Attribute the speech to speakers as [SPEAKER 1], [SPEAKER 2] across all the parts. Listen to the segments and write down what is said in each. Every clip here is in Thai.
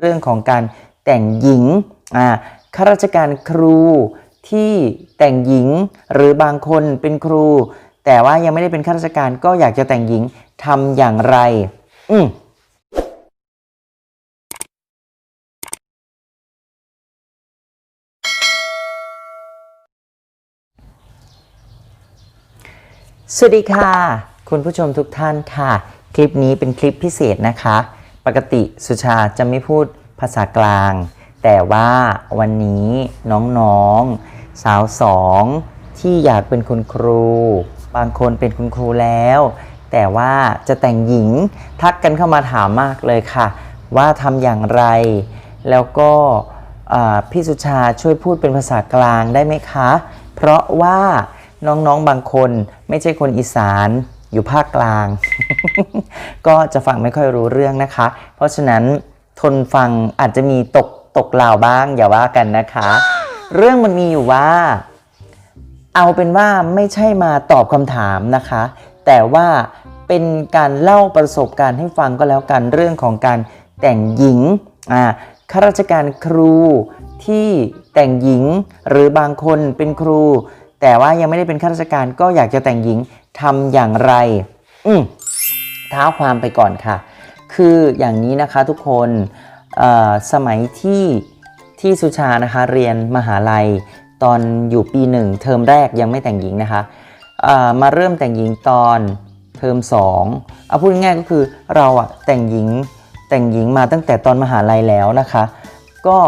[SPEAKER 1] เรื่องของการแต่งหญิงอ่าข้าราชการครูที่แต่งหญิงหรือบางคนเป็นครู แต่ว่ายังไม่ได้เป็นข้าราชการก็อยากจะแต่งหญิงทำอย่างไร อืมสวัสดีค่ะ คุณผู้ชมทุกท่านค่ะ คลิปนี้เป็นคลิปพิเศษนะคะ กติสุชาจะไม่พูดภาษากลาง แต่ว่าวันนี้น้องๆ สาวสองที่อยากเป็นคุณครู บางคนเป็นคุณครูแล้ว แต่ว่าจะแต่งหญิงทักกันเข้ามาถามมากเลยค่ะ ว่าทำอย่างไร แล้วก็พี่สุชาช่วยพูดเป็นภาษากลางได้ไหมคะ เพราะว่าน้องๆบางคนไม่ใช่คนอีสาน อยู่ภาคกลาง ก็จะฟังไม่ค่อยรู้เรื่องนะคะ เพราะฉะนั้นทนฟังอาจจะมีตกตกลาวบ้างอย่าว่ากันนะคะ เรื่องมันมีอยู่ว่า เอาเป็นว่าไม่ใช่มาตอบคำถามนะคะ แต่ว่าเป็นการเล่าประสบการณ์ให้ฟังก็แล้วกันเรื่องของการแต่งหญิงอ่าข้าราชการครูที่แต่งหญิงหรือบางคนเป็นครู แต่ว่ายังไม่ได้เป็นข้าราชการก็อยากจะแต่งหญิง ทำอย่างไร อืมท้าความไปก่อนค่ะ คืออย่างนี้นะคะทุกคนสมัยที่ที่สุชานะคะเรียนมหาลัย ตอนอยู่ปีหนึ่งเทอมแรกยังไม่แต่งหญิงนะคะมาเริ่มแต่งหญิงตอนเทอมสองเอาพูดง่ายก็คือเราอะแต่งหญิงแต่งหญิงมาตั้งแต่ตอนมหาลัยแล้วนะคะ ก็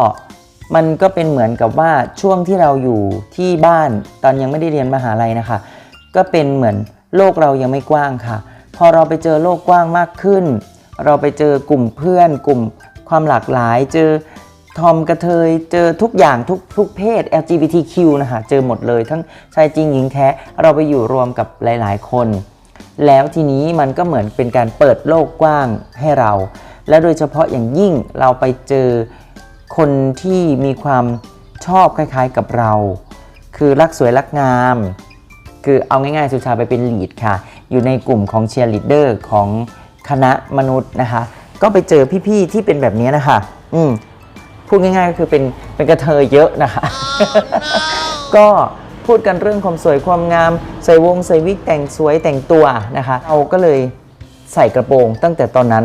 [SPEAKER 1] มันก็เป็นเหมือนกับว่าช่วงที่เราอยู่ที่บ้านตอนยังไม่ได้เรียนมหาลัยนะคะ ก็เป็นเหมือน โลกเรายังไม่กว้างค่ะ พอเราไปเจอโลกกว้างมากขึ้น เราไปเจอกลุ่มเพื่อน กลุ่มความหลากหลาย เจอทอมกระเทย เจอทุกอย่างทุกทุกเพศ LGBTQ นะคะเจอหมดเลย ทั้งชายจริงหญิงแท้ เราไปอยู่รวมกับหลาย ๆ คน แล้วทีนี้มันก็เหมือนเป็นการเปิดโลกกว้างให้เรา และโดยเฉพาะอย่างยิ่งเราไปเจอคนที่มีความชอบคล้าย ๆ กับเรา คือรักสวยรักงาม คือเอาง่ายๆสุชาไปเป็นลีดค่ะ อยู่ในกลุ่มของเชียร์ลีดเดอร์ของคณะมนุษย์นะคะ ก็ไปเจอพี่ๆที่เป็นแบบนี้นะคะ อืมพูดง่ายๆก็คือเป็นเป็นกระเทยเยอะนะคะ ก็พูดกันเรื่องความสวยความงาม ใส่วงใส่วิกแต่งสวยแต่งตัวนะคะ เราก็เลยใส่กระโปรงตั้งแต่ตอนนั้น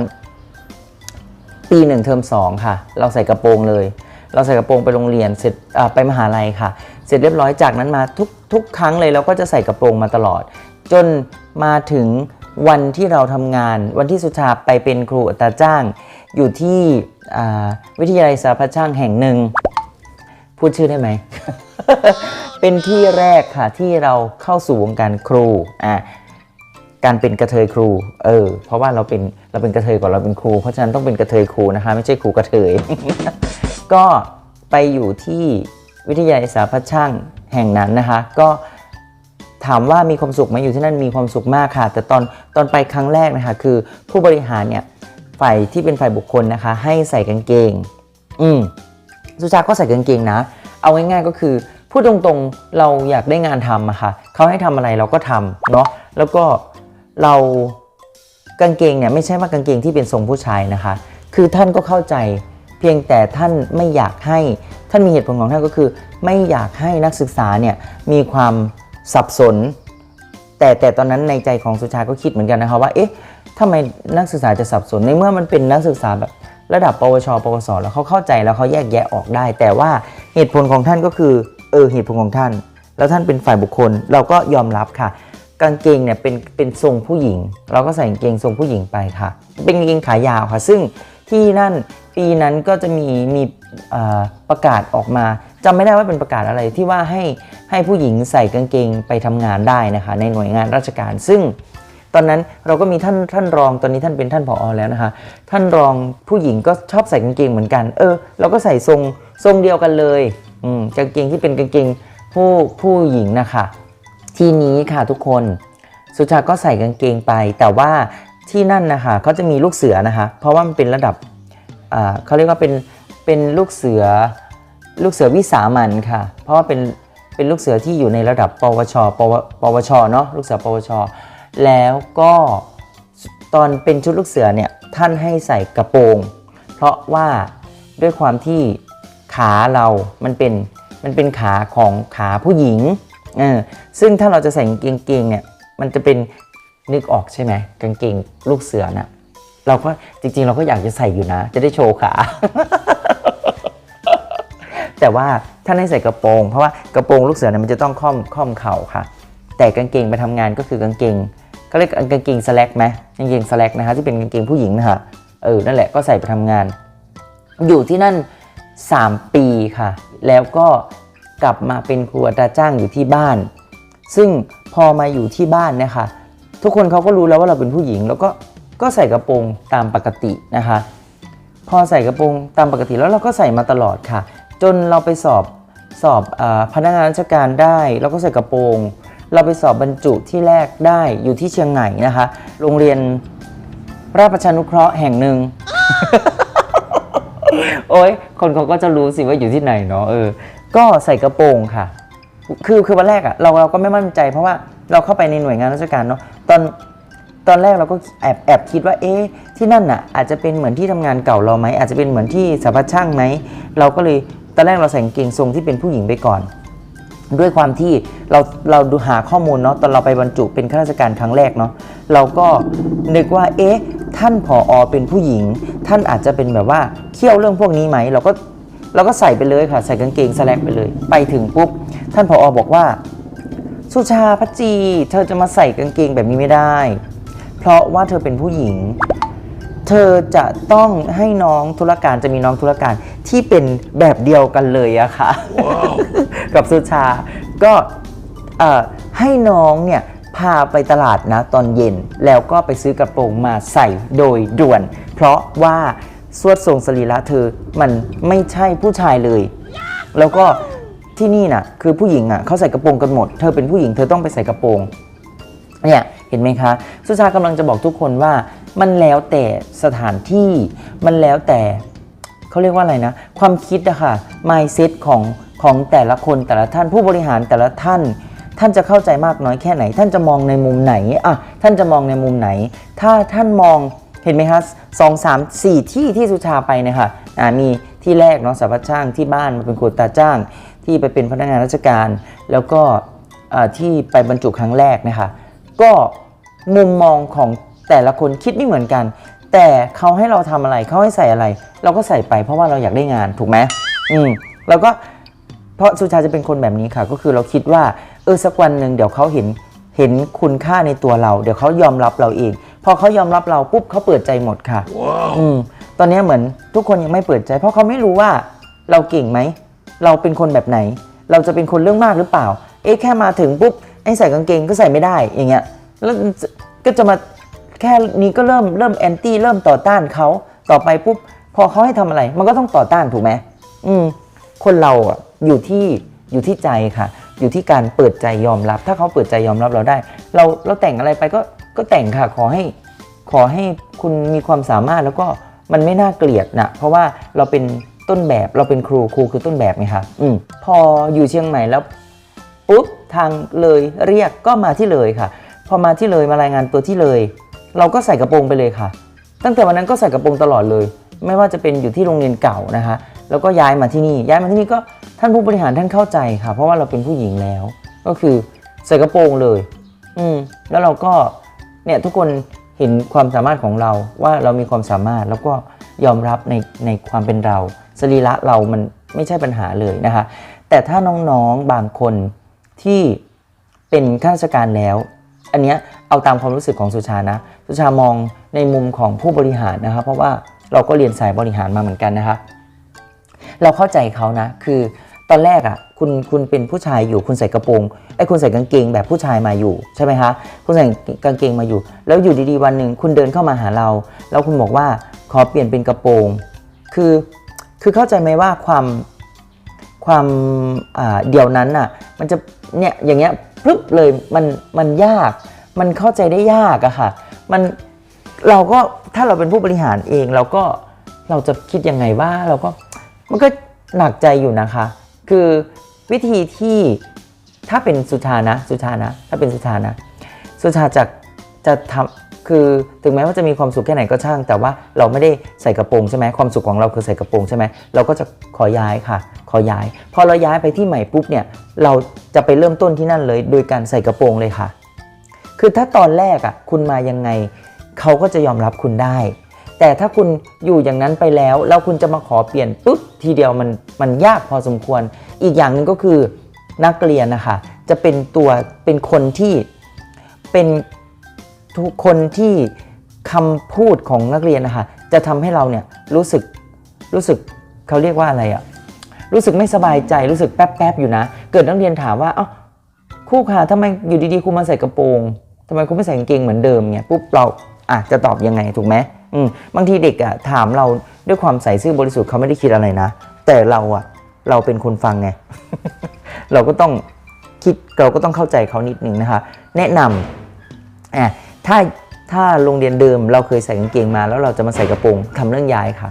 [SPEAKER 1] ปีหนึ่งเทอมสองค่ะ เราใส่กระโปรงเลย เราใส่กระโปรงไปโรงเรียนเสร็จไปมหาลัยค่ะ เสร็จเรียบร้อยจากนั้นมาทุกทุกครั้งเลยเราก็จะใส่กระโปรงมาตลอด จนมาถึงวันที่เราทำงาน วันที่สุชาไปเป็นครูอัตราจ้าง อยู่ที่วิทยาลัยสารพัดช่างแห่งหนึ่ง พูดชื่อได้ไหม เป็นที่แรกค่ะที่เราเข้าสู่วงการครูอ่าการเป็นกระเทยครู เออ เพราะว่าเราเป็นเราเป็นกระเทยก่อนเราเป็นครู เพราะฉะนั้นต้องเป็นกระเทยครูนะคะ ไม่ใช่ครูกระเทย ก็ไปอยู่ที่ วิทยาลัยสารพัดช่างแห่งนั้นนะคะ ก็ถามว่ามีความสุขไหมอยู่ที่นั่นมีความสุขมากค่ะ แต่ตอนตอนไปครั้งแรกนะคะ คือผู้บริหารเนี่ยฝ่ายที่เป็นฝ่ายบุคคลนะคะ ให้ใส่กางเกง อืมสุชาก็ใส่กางเกงนะ เอาง่ายๆก็คือพูดตรงๆเราอยากได้งานทำอะค่ะเขาให้ทำอะไรเราก็ทำเนาะแล้วก็เรากางเกงเนี่ยไม่ใช่ว่ากางเกงที่เป็นทรงผู้ชายนะคะ คือท่านก็เข้าใจเพียงแต่ท่านไม่อยากให้ ท่านมีเหตุผลของท่านก็คือ ไม่อยากให้นักศึกษาเนี่ยมีความสับสน แต่แต่ตอนนั้นในใจของสุชาก็คิดเหมือนกันนะคะว่าเอ๊ะทำไมนักศึกษาจะสับสนในเมื่อมันเป็นนักศึกษาแบบระดับปวช ปวส แล้วเขาเข้าใจแล้วเขาแยกแยะออกได้ แต่ว่าเหตุผลของท่านก็คือเออเหตุผลของท่าน แล้วท่านเป็นฝ่ายบุคคล เราก็ยอมรับค่ะ กางเกงเนี่ยเป็นเป็นทรงผู้หญิง เราก็ใส่กางเกงทรงผู้หญิงไปค่ะ เป็นกางเกงขายาวค่ะ ซึ่ง ที่นั่นปีนั้นก็จะมีมีประกาศออกมาจำไม่ได้ว่าเป็นประกาศอะไรที่ว่าให้ให้ผู้หญิงใส่กางเกงไปทำงานได้นะคะ ในหน่วยงานราชการ ซึ่งตอนนั้นเราก็มีท่านท่านรองตอนนี้ท่านเป็นท่านผอแล้วนะคะ ท่านรองผู้หญิงก็ชอบใส่กางเกงเหมือนกัน เออ เราก็ใส่ทรงทรงเดียวกันเลยอืมกางเกงที่เป็นกางเกงผู้ผู้หญิงนะคะ ทีนี้ค่ะทุกคนสุชาก็ใส่กางเกงไป แต่ว่า ที่นั่นนะคะเขาจะมีลูกเสือนะคะ เพราะว่ามันเป็นระดับเขาเรียกว่าเป็นเป็นลูกเสือลูกเสือวิสามันค่ะ เพราะว่าเป็นเป็นลูกเสือที่อยู่ในระดับ ปวช ปวปวชเนาะลูกเสือ ปวช แล้วก็ตอนเป็นชุดลูกเสือเนี่ยท่านให้ใส่กระโปรง เพราะว่าด้วยความที่ขาเรามันเป็นมันเป็นขาของขาผู้หญิงเออซึ่งถ้าเราจะใส่กางเกงเกงเนี่ยมันจะเป็น นึกออกใช่ไหมกางเกงลูกเสือน่ะเราก็จริง ๆ เราก็อยากจะใส่อยู่นะ จะได้โชว์ขา แต่ว่าถ้าให้ใส่กระโปรง เพราะว่ากระโปรงลูกเสือเนี่ยมันจะต้องค่อมค่อมเข่าค่ะ แต่กางเกงไปทำงานก็คือกางเกงก็เรียกกางเกงสแลกไหมกางเกงสแลกนะคะที่เป็นกางเกงผู้หญิงนะคะเออนั่นแหละก็ใส่ไปทำงาน อยู่ที่นั่น 3 ปีค่ะ แล้วก็กลับมาเป็นครูอัตราจ้างอยู่ที่บ้าน ซึ่งพอมาอยู่ที่บ้านเนะคะ ทุกคนเขาก็รู้แล้วว่าเราเป็นผู้หญิง แล้วก็ก็ใส่กระโปรงตามปกตินะคะ พอใส่กระโปรงตามปกติแล้วเราก็ใส่มาตลอดค่ะ จนเราไปสอบสอบอพนักงานราชการได้เราก็ใส่กระโปรง เราไปสอบบรรจุที่แรกได้อยู่ที่เชียงใหม่นะคะ โรงเรียนราชประชานุเคราะห์แห่งหนึ่งโอ้ยคนเขาก็จะรู้สิว่าอยู่ที่ไหนเนาะเออ ก็ใส่กระโปรงค่ะ คือคือวันแรกอะเราเราก็ไม่มั่นใจเพราะว่าเราเข้าไปในหน่วยงานราชการเนาะ ตอนตอนแรกเราก็แอบแอบคิดว่าเอ๊ะที่นั่นน่ะอาจจะเป็นเหมือนที่ทำงานเก่าเราไหมอาจจะเป็นเหมือนที่สภาช่างไหมเราก็เลยตอนแรกเราใส่กางเกงทรงที่เป็นผู้หญิงไปก่อน ด้วยความที่เราเราดูหาข้อมูลเนาะตอนเราไปบรรจุเป็นข้าราชการครั้งแรกเนาะเราก็นึกว่าเอ๊ะท่านผออเป็นผู้หญิง ท่านอาจจะเป็นแบบว่าเขี่ยวเรื่องพวกนี้ไหมเราก็เราก็ใส่ไปเลยค่ะ ใส่กางเกงสแลกไปเลย ไปถึงปุ๊บท่านผออบอกว่า สุชาพัชจี เธอจะมาใส่กางเกงแบบนี้ไม่ได้ เพราะว่าเธอเป็นผู้หญิง เธอจะต้องให้น้องธุรการจะมีน้องธุรการที่เป็นแบบเดียวกันเลยอะค่ะกับสุชา ก็เอ่อให้น้องเนี่ยพาไปตลาดนะตอนเย็นแล้วก็ไปซื้อกระโปรงมาใส่โดยด่วน เพราะว่าสวดทรงสรีระเธอมันไม่ใช่ผู้ชายเลย แล้วก็ ที่นี่น่ะคือผู้หญิงอะเขาใส่กระโปรงกันหมด เธอเป็นผู้หญิงเธอต้องไปใส่กระโปรงเนี่ยเห็นไหมคะสุชากำลังจะบอกทุกคนว่ามันแล้วแต่สถานที่มันแล้วแต่เขาเรียกว่าอะไรนะ ความคิดอะค่ะ mindset ของของแต่ละคนแต่ละท่านผู้บริหารแต่ละท่าน ท่านจะเข้าใจมากน้อยแค่ไหน ท่านจะมองในมุมไหนอะท่านจะมองในมุมไหน ถ้าท่านมองเห็นไหมคะสองสามสี่ที่ที่สุชาไปเนี่ยค่ะอ่ามีที่แรกเนาะสาพัช่างที่บ้านมาเป็นครูตาจ้าง ที่ไปเป็นพนักงานราชการ แล้วก็อ่าที่ไปบรรจุครั้งแรกนะคะก็มุมมองของแต่ละคนคิดไม่เหมือนกัน แต่เขาให้เราทำอะไรเขาให้ใส่อะไร เราก็ใส่ไปเพราะว่าเราอยากได้งานถูกไหมอืมแล้วก็เพราะสุชาจะเป็นคนแบบนี้ค่ะ ก็คือเราคิดว่าเออสักวันหนึ่งเดี๋ยวเขาเห็นเห็นคุณค่าในตัวเรา เดี๋ยวเขายอมรับเราเอง พอเขายอมรับเราปุ๊บเขาเปิดใจหมดค่ะอืมตอนนี้เหมือนทุกคนยังไม่เปิดใจ เพราะเขาไม่รู้ว่าเราเก่งไหม เราเป็นคนแบบไหน เราจะเป็นคนเรื่องมากหรือเปล่า เอ๊ะแค่มาถึงปุ๊บไอ้ใส่กางเกงก็ใส่ไม่ได้อย่างเงี้ยแล้วก็จะมาแค่นี้ก็เริ่มเริ่มแอนตี้เริ่มต่อต้านเขาต่อไปปุ๊บพอเขาให้ทำอะไร มันก็ต้องต่อต้านถูกไหมอืมคนเราอะอยู่ที่อยู่ที่ใจค่ะ อยู่ที่การเปิดใจยอมรับ ถ้าเขาเปิดใจยอมรับเราได้ เราเราแต่งอะไรไปก็ก็แต่งค่ะขอให้ขอให้คุณมีความสามารถแล้วก็มันไม่น่าเกลียดนะเพราะว่าเราเป็น ต้นแบบเราเป็นครูครูคือต้นแบบไงคะอืมพออยู่เชียงใหม่แล้วปุ๊บทางเลยเรียกก็มาที่เลยค่ะ พอมาที่เลยมารายงานตัวที่เลย เราก็ใส่กระโปรงไปเลยค่ะ ตั้งแต่วันนั้นก็ใส่กระโปรงตลอดเลย ไม่ว่าจะเป็นอยู่ที่โรงเรียนเก่านะคะ แล้วก็ย้ายมาที่นี่ ย้ายมาที่นี่ก็ท่านผู้บริหารท่านเข้าใจค่ะ เพราะว่าเราเป็นผู้หญิงแล้ว ก็คือใส่กระโปรงเลย อืมแล้วเราก็เนี่ยทุกคนเห็นความสามารถของเราว่าเรามีความสามารถแล้วก็ยอมรับในในความเป็นเรา สรีระเรามันไม่ใช่ปัญหาเลยนะคะ แต่ถ้าน้องๆบางคนที่เป็นข้าราชการแล้ว อันเนี้ยเอาตามความรู้สึกของสุชานะ สุชามองในมุมของผู้บริหารนะคะ เพราะว่าเราก็เรียนสายบริหารมาเหมือนกันนะคะ เราเข้าใจเขานะ คือตอนแรกอะ่ะคุณคุณเป็นผู้ชายอยู่คุณใส่กระโปรงไอ้คุณใส่กางเกงแบบผู้ชายมาอยู่ใช่ไหมคะคุณใส่กางเกงมาอยู่ แล้วอยู่ดีๆวันหนึ่งคุณเดินเข้ามาหาเรา แล้วคุณบอกว่าขอเปลี่ยนเป็นกระโปรง คือ คือเข้าใจไหมว่าความความเดียวนั้นน่ะมันจะเนี่ยอย่างเงี้ยปึ๊บเลยมันมันยาก มันเข้าใจได้ยากอะค่ะมันเราก็ถ้าเราเป็นผู้บริหารเองเราก็เราจะคิดยังไงว่าเราก็มันก็หนักใจอยู่นะคะ คือวิธีที่ถ้าเป็นสุชานะสุชานะถ้าเป็นสุชานะสุชาจะจะทำ คือถึงแม้ว่าจะมีความสุขแค่ไหนก็ช่าง แต่ว่าเราไม่ได้ใส่กระโปรงใช่ไหมความสุขของเราคือใส่กระโปรงใช่ไหมเราก็จะขอย้ายค่ะ ขอย้าย พอเราย้ายไปที่ใหม่ปุ๊บเนี่ยเราจะไปเริ่มต้นที่นั่นเลย โดยการใส่กระโปรงเลยค่ะ คือถ้าตอนแรกอะคุณมายังไงเขาก็จะยอมรับคุณได้ แต่ถ้าคุณอยู่อย่างนั้นไปแล้วแล้วคุณจะมาขอเปลี่ยนปุ๊บทีเดียวมันมันยากพอสมควร อีกอย่างหนึ่งก็คือนักเรียนนะคะจะเป็นตัวเป็นคนที่เป็น ทุกคนที่คำพูดของนักเรียนนะคะจะทำให้เราเนี่ยรู้สึกรู้สึกเขาเรียกว่าอะไรอะรู้สึกไม่สบายใจรู้สึกแป๊บๆอยู่นะ เกิดนักเรียนถามว่าเอ้าครูคะทำไมอยู่ดีๆครูมาใส่กระโปรงทำไมครูไม่ใส่กางเกงเหมือนเดิมเนี่ยปุ๊บเราอะจะตอบยังไงถูกไหมอืมบางทีเด็กอะถามเราด้วยความใส่ซื่อบริสุทธิ์เขาไม่ได้คิดอะไรนะ แต่เราอะเราเป็นคนฟังไงเราก็ต้องคิดเราก็ต้องเข้าใจเขานิดนึงนะคะ แนะนำอะ ถ้าถ้าโรงเรียนเดิมเราเคยใส่กางเกงมา แล้วเราจะมาใส่กระโปรงทำเรื่องย้ายค่ะ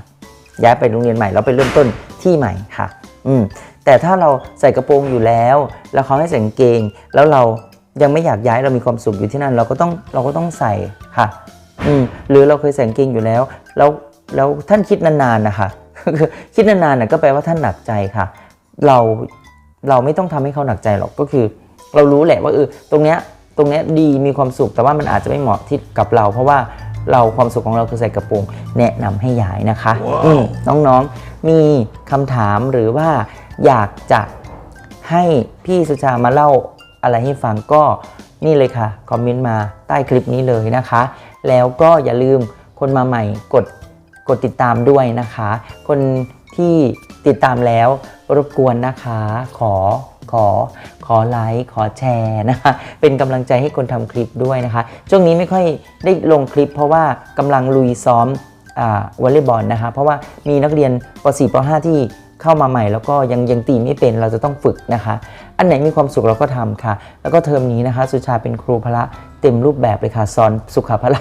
[SPEAKER 1] ย้ายไปโรงเรียนใหม่แล้วไปเริ่มต้นที่ใหม่ค่ะ อืมแต่ถ้าเราใส่กระโปรงอยู่แล้ว แล้วเขาให้ใส่กางเกง แล้วเรายังไม่อยากย้ายเรามีความสุขอยู่ที่นั่น เราก็ต้องเราก็ต้องใส่ค่ะ อืมหรือเราเคยใส่กางเกงอยู่แล้ว แล้วแล้วท่านคิดนานๆนะคะคือคิดนานๆน่ะก็แปลว่าท่านหนักใจค่ะ เราเราไม่ต้องทำให้เขาหนักใจหรอกก็คือ เรารู้แหละว่าเออตรงเนี้ย ตรงเนี้ยดีมีความสุขแต่ว่ามันอาจจะไม่เหมาะที่กับเรา เพราะว่าเราความสุขของเราคือใส่กระโปรงแนะนำให้ย้ายนะคะอืมน้องๆมีคำถามหรือว่าอยากจะให้พี่สุชามาเล่าอะไรให้ฟังก็นี่เลยค่ะคอมเมนต์มาใต้คลิปนี้เลยนะคะ แล้วก็อย่าลืมคนมาใหม่กดกดติดตามด้วยนะคะ คนที่ติดตามแล้วรบกวนนะคะ ขอ ขอขอไลค์ขอแชร์นะคะเป็นกำลังใจให้คนทำคลิปด้วยนะคะ ช่วงนี้ไม่ค่อยได้ลงคลิป เพราะว่ากำลังลุยซ้อมอวอลเลย์บอลนะคะเพราะว่ามีนักเรียนป .4 ป .5 ที่เข้ามาใหม่แล้วก็ยังยังตีไม่เป็นเราจะต้องฝึกนะคะ อันไหนมีความสุขเราก็ทำค่ะ แล้วก็เทอมนี้นะคะ สุชาเป็นครูพละเต็มรูปแบบเลยค่ะสอนสุขพละ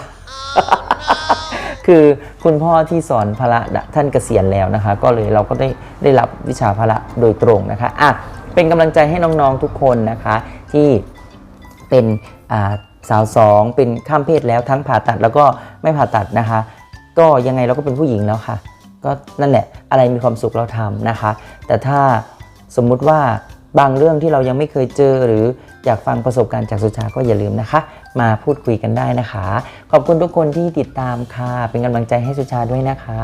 [SPEAKER 1] คือคุณพ่อที่สอนพละท่านเกษียณแล้วนะคะ ก็เลยเราก็ได้ได้รับวิชาพละโดยตรงนะคะอะ เป็นกำลังใจให้น้องๆทุกคนนะคะ ที่เป็นสาวสองเป็นข้ามเพศแล้วทั้งผ่าตัดแล้วก็ไม่ผ่าตัดนะคะ ก็ยังไงเราก็เป็นผู้หญิงแล้วค่ะ ก็นั่นแหละอะไรมีความสุขเราทำนะคะ แต่ถ้าสมมุติว่าบางเรื่องที่เรายังไม่เคยเจอหรืออยากฟังประสบการณ์จากสุชาก็อย่าลืมนะคะ มาพูดคุยกันได้นะคะ ขอบคุณทุกคนที่ติดตามค่ะ เป็นกำลังใจให้สุชาด้วยนะคะ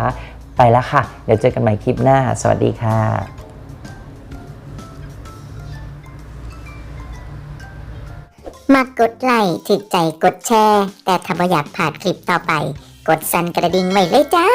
[SPEAKER 1] ไปแล้วค่ะ เดี๋ยวเจอกันใหม่คลิปหน้า สวัสดีค่ะ
[SPEAKER 2] มากกดไลค์ถึกใจกดแชร์ แต่ถ้าบ่อยากผ่านคลิปต่อไป กดสั่นกระดิ่งไว้เลยจ้า